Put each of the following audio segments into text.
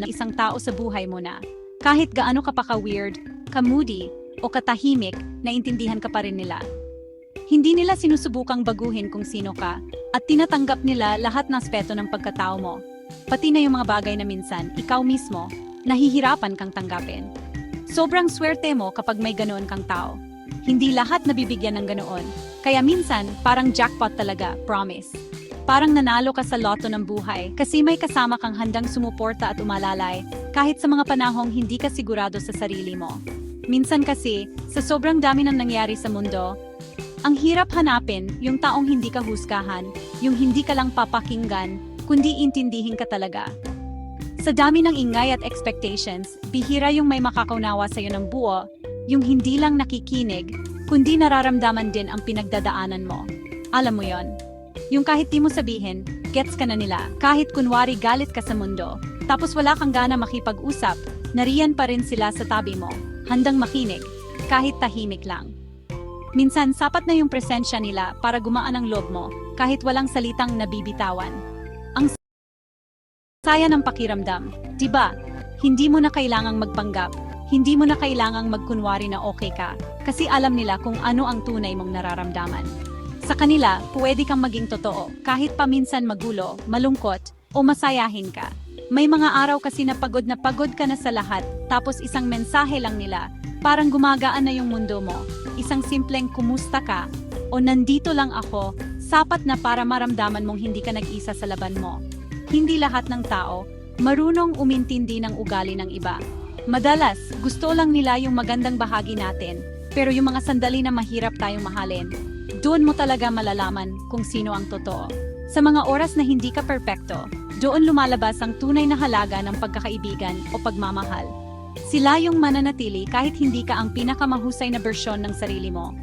ng isang tao sa buhay mo na kahit gaano ka pa ka-weird, ka-moody, o katahimik, naintindihan ka pa rin nila. Hindi nila sinusubukang baguhin kung sino ka at tinatanggap nila lahat ng aspeto ng pagkatao mo. Pati na yung mga bagay na minsan, ikaw mismo, nahihirapan kang tanggapin. Sobrang swerte mo kapag may ganoon kang tao. Hindi lahat nabibigyan ng ganoon. Kaya minsan, parang jackpot talaga, promise. Parang nanalo ka sa loto ng buhay kasi may kasama kang handang sumuporta at umalalay kahit sa mga panahong hindi ka sigurado sa sarili mo. Minsan kasi, sa sobrang dami ng nangyari sa mundo, ang hirap hanapin yung taong hindi ka husgahan, yung hindi ka lang papakinggan, kundi intindihin ka talaga. Sa dami ng ingay at expectations, bihira yung may makakaunawa sa'yo ng buo, yung hindi lang nakikinig, kundi nararamdaman din ang pinagdadaanan mo. Alam mo yon. Yung kahit di mo sabihin, gets ka na nila. Kahit kunwari galit ka sa mundo, tapos wala kang gana makipag-usap, nariyan pa rin sila sa tabi mo, handang makinig, kahit tahimik lang. Minsan sapat na yung presensya nila para gumaan ang loob mo, kahit walang salitang nabibitawan. Ang saya ng pakiramdam, 'di ba? Hindi mo na kailangang magpanggap, hindi mo na kailangang magkunwari na okay ka, kasi alam nila kung ano ang tunay mong nararamdaman. Sa kanila, pwede kang maging totoo, kahit paminsan magulo, malungkot, o masayahin ka. May mga araw kasi na pagod na pagod ka na sa lahat, tapos isang mensahe lang nila, parang gumagaan na yung mundo mo. Isang simpleng kumusta ka, o nandito lang ako, sapat na para maramdaman mong hindi ka nag-isa sa laban mo. Hindi lahat ng tao, marunong umintindi ng ugali ng iba. Madalas, gusto lang nila yung magandang bahagi natin, pero yung mga sandali na mahirap tayong mahalin, doon mo talaga malalaman kung sino ang totoo. Sa mga oras na hindi ka perpekto, doon lumalabas ang tunay na halaga ng pagkakaibigan o pagmamahal. Sila yung mananatili kahit hindi ka ang pinakamahusay na bersyon ng sarili mo.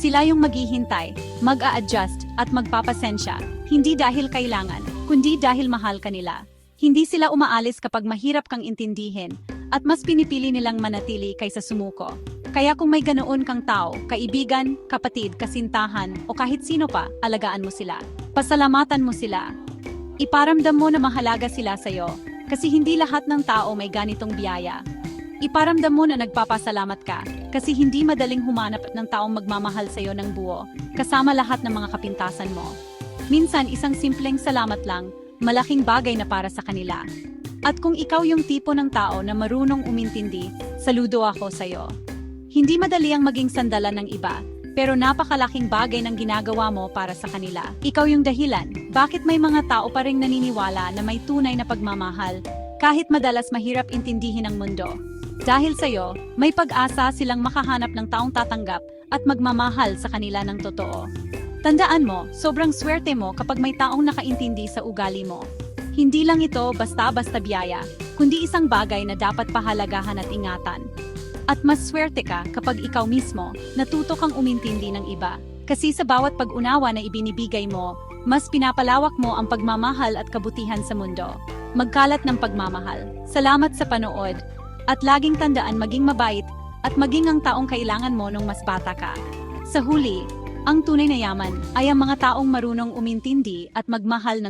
Sila yung maghihintay, mag-a-adjust at magpapasensya, hindi dahil kailangan, kundi dahil mahal ka nila. Hindi sila umaalis kapag mahirap kang intindihin, at mas pinipili nilang manatili kaysa sumuko. Kaya kung may ganoon kang tao, kaibigan, kapatid, kasintahan, o kahit sino pa, alagaan mo sila. Pasalamatan mo sila. Iparamdam mo na mahalaga sila sa'yo, kasi hindi lahat ng tao may ganitong biyaya. Iparamdam mo na nagpapasalamat ka, kasi hindi madaling humanap ng taong magmamahal sa'yo ng buo, kasama lahat ng mga kapintasan mo. Minsan isang simpleng salamat lang, malaking bagay na para sa kanila. At kung ikaw yung tipo ng tao na marunong umintindi, saludo ako sa'yo. Hindi madali ang maging sandalan ng iba, pero napakalaking bagay ng ginagawa mo para sa kanila. Ikaw yung dahilan, bakit may mga tao pa ring naniniwala na may tunay na pagmamahal, kahit madalas mahirap intindihin ang mundo. Dahil sa'yo, may pag-asa silang makahanap ng taong tatanggap at magmamahal sa kanila ng totoo. Tandaan mo, sobrang swerte mo kapag may taong nakaintindi sa ugali mo. Hindi lang ito basta-basta biyaya, kundi isang bagay na dapat pahalagahan at ingatan. At mas swerte ka kapag ikaw mismo natuto kang umintindi ng iba. Kasi sa bawat pag-unawa na ibinibigay mo, mas pinapalawak mo ang pagmamahal at kabutihan sa mundo. Magkalat ng pagmamahal. Salamat sa panood. At laging tandaan maging mabait at maging ang taong kailangan mo nung mas bata ka. Sa huli, ang tunay na yaman ay ang mga taong marunong umintindi at magmahal ng